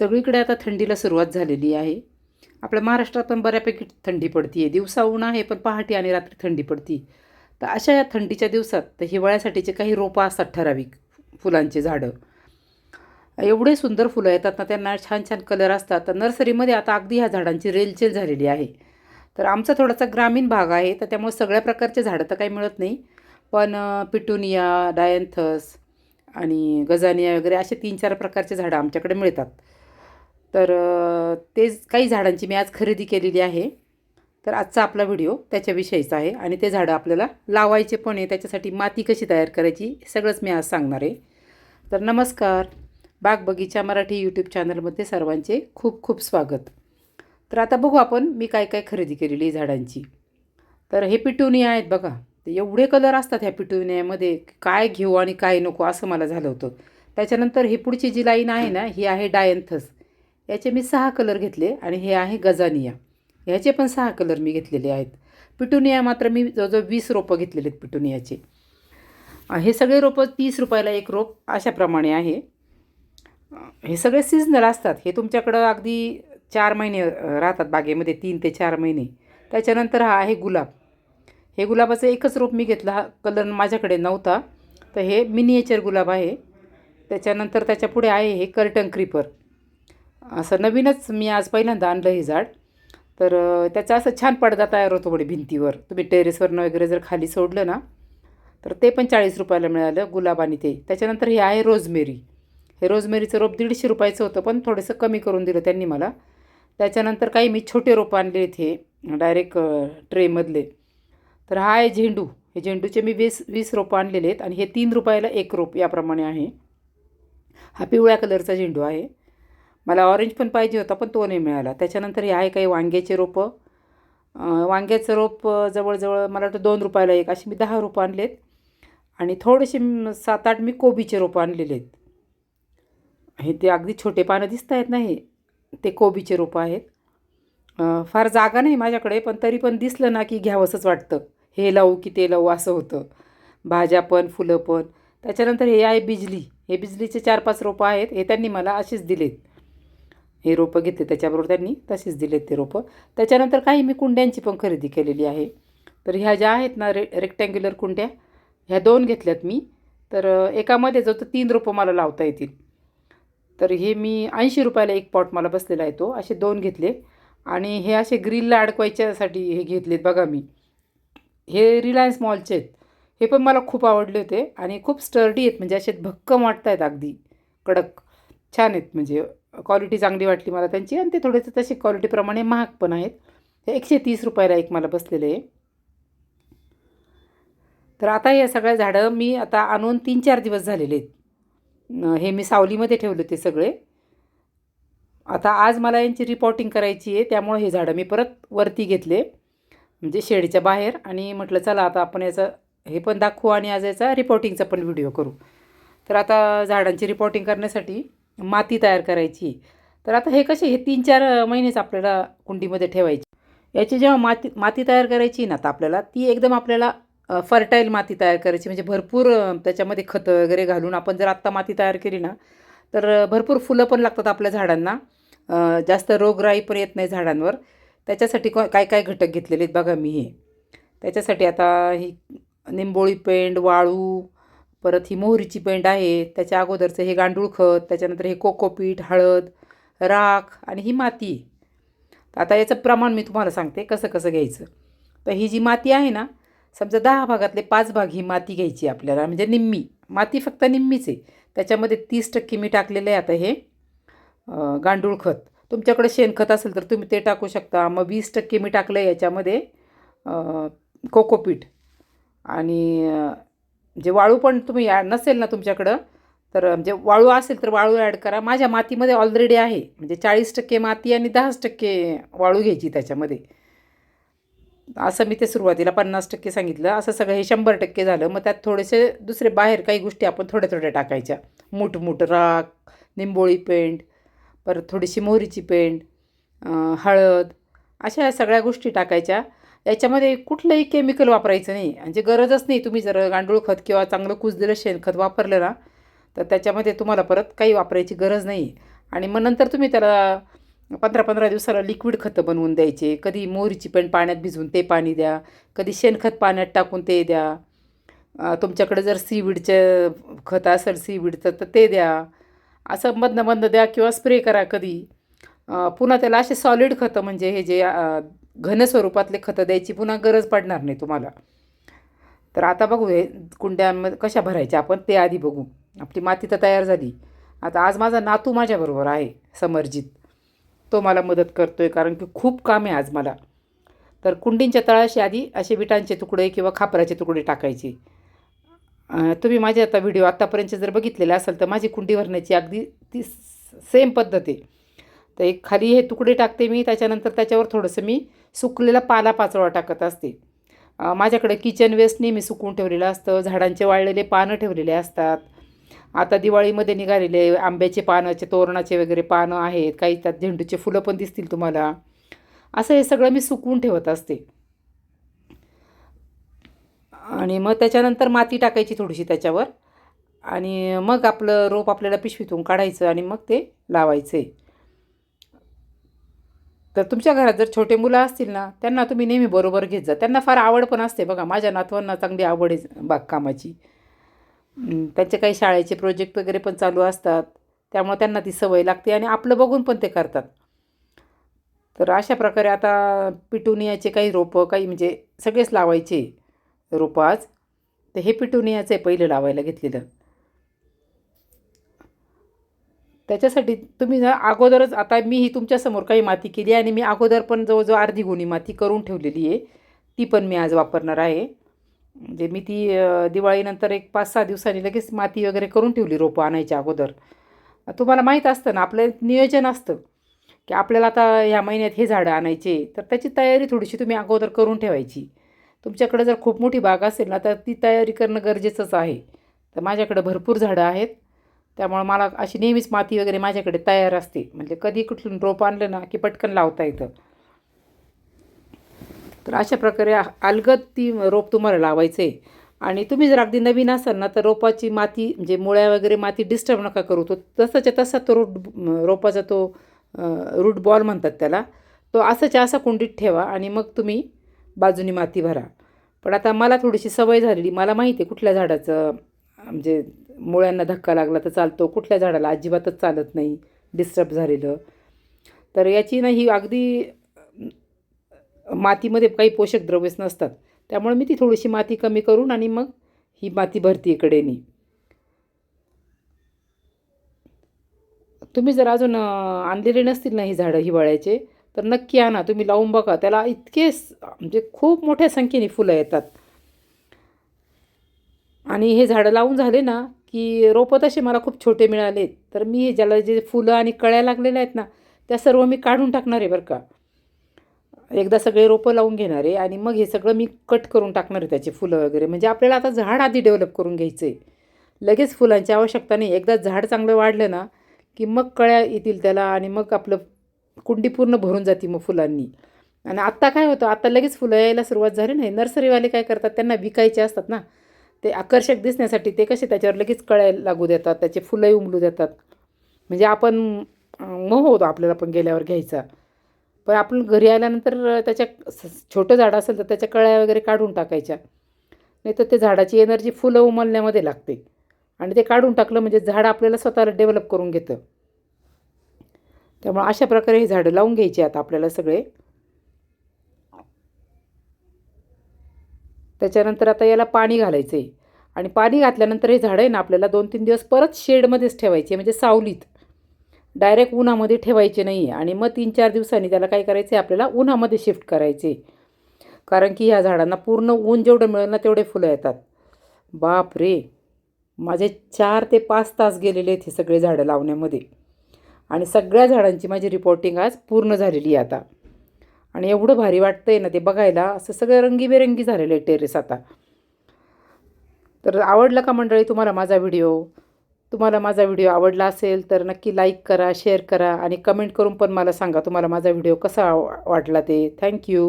सगळीकडे आता थंडीला सुरुवात झालेली आहे. आपल्या महाराष्ट्रात पण बऱ्यापैकी थंडी पडती आहे दिवसा ऊन आहे पण पहाटे आणि रात्री थंडी पडती. तर अशा या थंडीच्या दिवसात तर हिवाळ्यासाठीचे काही रोपं असतात ठराविक फुलांचे झाडं. एवढे सुंदर फुलं येतात ना त्यांना छान छान कलर असतात. तर नर्सरीमध्ये आता अगदी ह्या झाडांची रेलचेल झालेली आहे. तर आमचा थोडासा ग्रामीण भाग आहे तर त्यामुळे सगळ्या प्रकारचे झाडं तर काही मिळत नाही. पण पिटुनिया डायन्थस आणि गजानिया वगैरे असे तीन चार प्रकारचे झाडं आमच्याकडे मिळतात. तर तेच काही झाडांची मी आज खरेदी केलेली आहे. तर आजचा आपला व्हिडिओ त्याच्याविषयीचा आहे आणि ते झाडं आपल्याला लावायचे पण आहे. त्याच्यासाठी माती कशी तयार करायची सगळंच मी आज सांगणार आहे. तर नमस्कार. बाग बगीचा मराठी यूट्यूब चॅनलमध्ये सर्वांचे खूप खूप स्वागत. तर आता बघू आपण मी काय काय खरेदी केलेली आहे झाडांची. तर हे पिटुनिया आहेत बघा. ते एवढे कलर असतात ह्या पिटुनियामध्ये. काय घेऊ आणि काय नको असं मला झालं होतं. त्याच्यानंतर हे पुढची जी लाईन आहे ना ही आहे डायंथस. याचे मी सहा कलर घेतले आणि हे आहे गजानिया. ह्याचे पण सहा कलर मी घेतलेले आहेत. पिटुनिया मात्र मी जवळजवळ वीस रोपं घेतलेले आहेत पिटुनियाचे. हे सगळे रोपं तीस रुपयाला एक रोप अशाप्रमाणे आहे. हे सगळे सीझनल असतात. हे तुमच्याकडं अगदी चार महिने राहतात बागेमध्ये तीन ते चार महिने. त्याच्यानंतर हा आहे गुलाब. हे गुलाबाचं एकच रोप मी घेतला. हा कलर माझ्याकडे नव्हता. तर हे मिनिएचर गुलाब आहे. त्याच्यानंतर त्याच्या पुढे आहे हे कर्टन क्रीपर असं नवीनच मी आज पहिल्यांदा आणलं हे झाड. तर त्याचा असं छान पडदा तयार होतो म्हणे भिंतीवर. तुम्ही टेरेसवरनं वगैरे जर खाली सोडलं ना तर ते पण चाळीस रुपयाला मिळालं गुलाब आणि ते. त्याच्यानंतर हे आहे रोजमेरी. हे रोजमेरीचं रोप दीडशे रुपयाचं होतं पण थोडंसं कमी करून दिलं त्यांनी मला. त्याच्यानंतर काही मी छोटे रोपं आणले आहेत हे डायरेक्ट ट्रेमधले. तर हा आहे झेंडू. हे झेंडूचे मी वीस वीस रोपं आणलेले आहेत आणि हे तीन रुपयाला एक रोप याप्रमाणे आहे. हा पिवळ्या कलरचा झेंडू आहे. मला ऑरेंज पण पाहिजे होता पण तो नाही मिळाला. त्याच्यानंतर हे आहे काही वांग्याचे रोपं. वांग्याचं रोप जवळजवळ मला वाटतं दोन रुपयाला एक अशी मी दहा रोपं आणलेत. आणि थोडेसे सात आठ मी कोबीचे रोपं आणलेले आहेत. हे ते अगदी छोटे पानं दिसत आहेत ना हे ते कोबीचे रोपं आहेत. फार जागा नाही माझ्याकडे पण तरी पण दिसलं ना की घ्यावंसंच वाटतं. हे लावू की ते लावू असं होतं. भाज्या पण फुलं पण. त्याच्यानंतर हे आहे बिजली. हे बिजलीचे चार पाच रोपं आहेत हे त्यांनी मला असेच दिलेत. हे रोपं घेतले. त्याच्याबरोबर त्यांनी तसेच दिलेत ते रोपं. त्याच्यानंतर काही मी कुंड्यांची पण खरेदी केलेली आहे. तर ह्या ज्या आहेत ना रे रेक्टँग्युलर कुंड्या ह्या दोन घेतल्यात मी. तर एकामध्ये जो तर तीन रोपं मला लावता येतील. तर हे मी ऐंशी रुपयाला एक पॉट मला बसलेला आहे तो. असे दोन घेतले. आणि हे असे ग्रिलला अडकवायच्यासाठी हे घेतलेत बघा मी. हे रिलायन्स मॉलचे आहेत. हे पण मला खूप आवडले होते. आणि खूप स्टर्डी आहेत. म्हणजे असे भक्कम वाटत आहेत अगदी. कडक. छान आहेत म्हणजे क्वालिटी चांगली वाटली मला त्यांची आणि ते थोडेसे तसे क्वालिटीप्रमाणे महाग पण आहेत. हे एकशे तीस रुपयाला एक मला बसलेले आहे. तर आता हे सगळ्या झाडं मी आता आणून तीन चार दिवस झालेले आहेत. हे मी सावलीमध्ये ठेवले होते सगळे. आता आज मला यांची रिपोर्टिंग करायची आहे त्यामुळे हे झाडं मी परत वरती घेतले. म्हणजे शेडच्या बाहेर आणि म्हटलं चला आता आपण याचं हे पण दाखवू आणि आज याचा रिपोर्टिंगचा पण व्हिडिओ करू. तर आता झाडांची रिपोर्टिंग करण्यासाठी माती तयार करायची. तर आता हे कसे हे तीन चार महिनेच आपल्याला कुंडीमध्ये ठेवायची. याची जेव्हा माती माती तयार करायची ना तर आपल्याला ती एकदम आपल्याला फर्टाईल माती तयार करायची. म्हणजे भरपूर त्याच्यामध्ये खतं वगैरे घालून आपण जर आत्ता माती तयार केली ना तर भरपूर फुलं पण लागतात आपल्या झाडांना. जास्त रोगराई पण येत नाही झाडांवर. त्याच्यासाठी काय काय घटक घेतलेले आहेत बघा मी हे. त्याच्यासाठी आता ही निंबोळी पेंड वाळू परत ही मोहरीची पेंड आहे त्याच्या अगोदरचं हे गांडूळ खत त्याच्यानंतर हे कोकोपीट हळद राख आणि ही माती आता याचं प्रमाण मी तुम्हाला सांगते कसं कसं घ्यायचं. तर ही जी माती आहे ना समजा दहा भागातले पाच भाग ही माती घ्यायची आपल्याला म्हणजे निम्मी. माती फक्त निम्मीच आहे. त्याच्यामध्ये तीस टक्के मी टाकलेलं आहे आता हे गांडूळ खत. तुमच्याकडे शेणखत असेल तर तुम्ही ते टाकू शकता. मग वीस टक्के मी टाकलं आहे याच्यामध्ये कोकोपीठ कोकोपीट आणि म्हणजे वाळू पण तुम्ही नसेल ना तुमच्याकडं तर म्हणजे वाळू असेल तर वाळू ॲड करा. माझ्या मातीमध्ये ऑलरेडी आहे. म्हणजे चाळीस टक्के माती आणि दहाच टक्के वाळू घ्यायची त्याच्यामध्ये. असं मी ते सुरुवातीला पन्नास टक्के सांगितलं. असं सगळं हे शंभर टक्के झालं. मग त्यात थोडेसे दुसरे बाहेर काही गोष्टी आपण थोड्या थोड्या टाकायच्या. मूठ मूठ राख निंबोळी पेंट परत थोडीशी मोहरीची पेंट हळद अशा सगळ्या गोष्टी टाकायच्या. याच्यामध्ये कुठलंही केमिकल वापरायचं नाही. म्हणजे गरजच नाही तुम्ही जर गांडूळ खत किंवा चांगलं कुजलेलं शेणखत वापरलं ना तर त्याच्यामध्ये तुम्हाला परत काही वापरायची गरज नाही. आणि मग नंतर तुम्ही त्याला पंधरा पंधरा दिवसाला लिक्विड खतं बनवून द्यायचे. कधी मोहरीची पण पाण्यात भिजवून ते पाणी द्या. कधी शेणखत पाण्यात टाकून ते द्या. तुमच्याकडे जर सीविडचं खत असेल सीविडचं तर ते द्या. असं मधनं मधनं द्या किंवा स्प्रे करा कधी. पुन्हा त्याला असे सॉलिड खतं म्हणजे हे जे घनस्वरूपातले घन स्वरूपातले खतं द्यायची पुन्हा गरज पडणार नाही तुम्हाला. तर आता बघू हे कुंड्यांमध्ये कशा भरायच्या आपण ते आधी बघू. आपली माती तर तयार झाली. आता आज माझा नातू माझ्याबरोबर आहे समर्जित. तो मला मदत करतो आहे कारण की खूप काम आहे आज मला. तर कुंडींच्या तळाशी आधी असे विटांचे तुकडे किंवा खापराचे तुकडे टाकायचे. तुम्ही माझे आता व्हिडिओ आत्तापर्यंत जर बघितलेले असेल तर माझी कुंडी भरण्याची अगदी ती सेम पद्धत आहे. तर एक खाली हे तुकडे टाकते मी त्याच्यानंतर त्याच्यावर थोडंसं मी सुकलेला पाला पाचोळा टाकत असते. माझ्याकडे किचन वेस्ट नेहमी सुकवून ठेवलेलं असतं झाडांचे वाळलेले पानं ठेवलेले असतात. आता दिवाळीमध्ये निघालेले आंब्याचे पानाचे तोरणाचे वगैरे पानं आहेत काही त्यात झेंडूचे फुलं पण दिसतील तुम्हाला. असं हे सगळं मी सुकवून ठेवत असते. आणि मग त्याच्यानंतर माती टाकायची थोडीशी त्याच्यावर. आणि मग आपलं रोप आपल्याला पिशवीतून काढायचं आणि मग ते लावायचे. तर तुमच्या घरात जर छोटे मुलं असतील ना त्यांना तुम्ही नेहमी बरोबर घेत जा. त्यांना फार आवड पण असते बघा. माझ्या नातवांना चांगली आवड आहे बागकामाची त्यांचे काही शाळेचे प्रोजेक्ट वगैरे पण चालू असतात. त्यामुळे त्यांना ती सवय लागते आणि आपलं बघून पण ते करतात. तर अशा प्रकारे आता पिटुनियाचे काही रोपं काही म्हणजे सगळेच लावायचे रोपं आज. तर हे पिटुनियाचं आहे पहिलं लावायला घेतलेलं. त्याच्यासाठी तुम्ही ना अगोदरच आता मी ही तुमच्यासमोर काही माती केली आणि मी अगोदर पण जवळजवळ अर्धी गुणी माती करून ठेवलेली आहे. ती पण मी आज वापरणार आहे. म्हणजे मी ती दिवाळीनंतर एक पाच सहा दिवसांनी लगेच माती वगैरे करून ठेवली रोपं आणायच्या अगोदर. तुम्हाला माहीत असतं ना आपलं नियोजन असतं की आपल्याला आता ह्या महिन्यात हे झाडं आणायचे तर त्याची तयारी थोडीशी तुम्ही अगोदर करून ठेवायची. तुमच्याकडे जर खूप मोठी बाग असेल ना तर ती तयारी करणं गरजेचंच आहे. तर माझ्याकडे भरपूर झाडं आहेत. त्यामुळं मला अशी नेहमीच माती वगैरे माझ्याकडे तयार असते. म्हणजे कधी कुठून रोप आणलं ना की पटकन लावता येतं. तर अशा प्रकारे अलगद ती रोप तुम्हाला लावायचं आहे आणि तुम्ही जर अगदी नवीन असाल ना तर रोपाची माती म्हणजे मुळ्या वगैरे माती डिस्टर्ब नका करू. तो तसाच्या तसा तो रूट रोपाचा तो रूट बॉल म्हणतात त्याला. तो असाच्या असा कुंडीत ठेवा आणि मग तुम्ही बाजूनी माती भरा. पण आता मला थोडीशी सवय झालेली. मला माहिती आहे कुठल्या झाडाचं म्हणजे मुळ्यांना धक्का लागला तर चालतो. कुठल्या झाडाला? अजिबातच चालत नाही. डिस्टर्ब झालेलं. तर याची ना ही अगदी मातीमध्ये काही पोषक द्रव्यच नसतात. त्यामुळे मी ती थोडीशी माती कमी करून आणि मग ही माती भरती इकडेने तुम्ही जर अजून आणलेले नसतील ना ही झाडं हिवाळ्याचे तर नक्की आणा. तुम्ही लावून बघा. त्याला इतके म्हणजे खूप मोठ्या संख्येने फुलं येतात. आणि हे झाडं लावून झाले ना की रोपं तसे मला खूप छोटे मिळाले. तर मी हे ज्याला जे फुलं आणि कळ्या लागलेल्या आहेत ना त्या सर्व मी काढून टाकणार आहे बरं का. एकदा सगळे रोपं लावून घेणार आहे आणि मग हे सगळं मी कट करून टाकणार आहे त्याचे फुलं वगैरे. म्हणजे आपल्याला आता झाड आधी डेव्हलप करून घ्यायचं आहे लगेच फुलांची आवश्यकता नाही. एकदा झाड चांगलं वाढलं ना की मग कळ्या येतील त्याला आणि मग आपलं कुंडी पूर्ण भरून जाते मग फुलांनी. आणि आत्ता काय होतं? आत्ता लगेच फुलं यायला सुरुवात झाली नाही. नर्सरीवाले काय करतात? त्यांना विकायचे असतात ना. ते आकर्षक दिसण्यासाठी ते कसे त्याच्यावर लगेच कळ्या लागू देतात त्याचे फुलंही उमलू देतात. म्हणजे आपण मोह होतो आपल्याला पण गेल्यावर घ्यायचा. पण आपण घरी आल्यानंतर त्याच्या स- छोटं झाड असेल तर त्याच्या कळ्या वगैरे काढून टाकायच्या. नाही तर ते झाडाची एनर्जी फुलं उमलण्यामध्ये लागते. आणि ते काढून टाकलं म्हणजे झाड आपल्याला स्वतःला डेव्हलप करून घेतं. त्यामुळे अशा प्रकारे हे झाडं लावून घ्यायची आता आपल्याला सगळे. त्याच्यानंतर आता याला पाणी घालायचं आहे आणि पाणी घातल्यानंतर हे झाडं आहे ना आपल्याला दोन तीन दिवस परत शेडमध्येच ठेवायचे म्हणजे सावलीत. डायरेक्ट उन्हामध्ये ठेवायचे नाही आहे आणि मग तीन चार दिवसांनी त्याला काय करायचं आहे आपल्याला उन्हामध्ये शिफ्ट करायचे कारण की ह्या झाडांना पूर्ण ऊन जेवढं मिळेल ना तेवढे फुलं येतात. बाप रे माझे चार ते पाच तास गेलेले आहेत हे सगळे झाडं लावण्यामध्ये. आणि सगळ्या झाडांची माझी रिपोर्टिंग आज पूर्ण झालेली आहे आता. आणि एवढं भारी वाटतंय ना ते बघायला. असं सगळं रंगीबेरंगी झालेलं आहे टेरेस आता. तर आवडलं का मंडळी तुम्हाला माझा व्हिडिओ तुम्हाला माझा व्हिडिओ आवडला असेल तर नक्की लाईक करा शेअर करा आणि कमेंट करून पण मला सांगा तुम्हाला माझा व्हिडिओ कसा वाटला ते. थँक्यू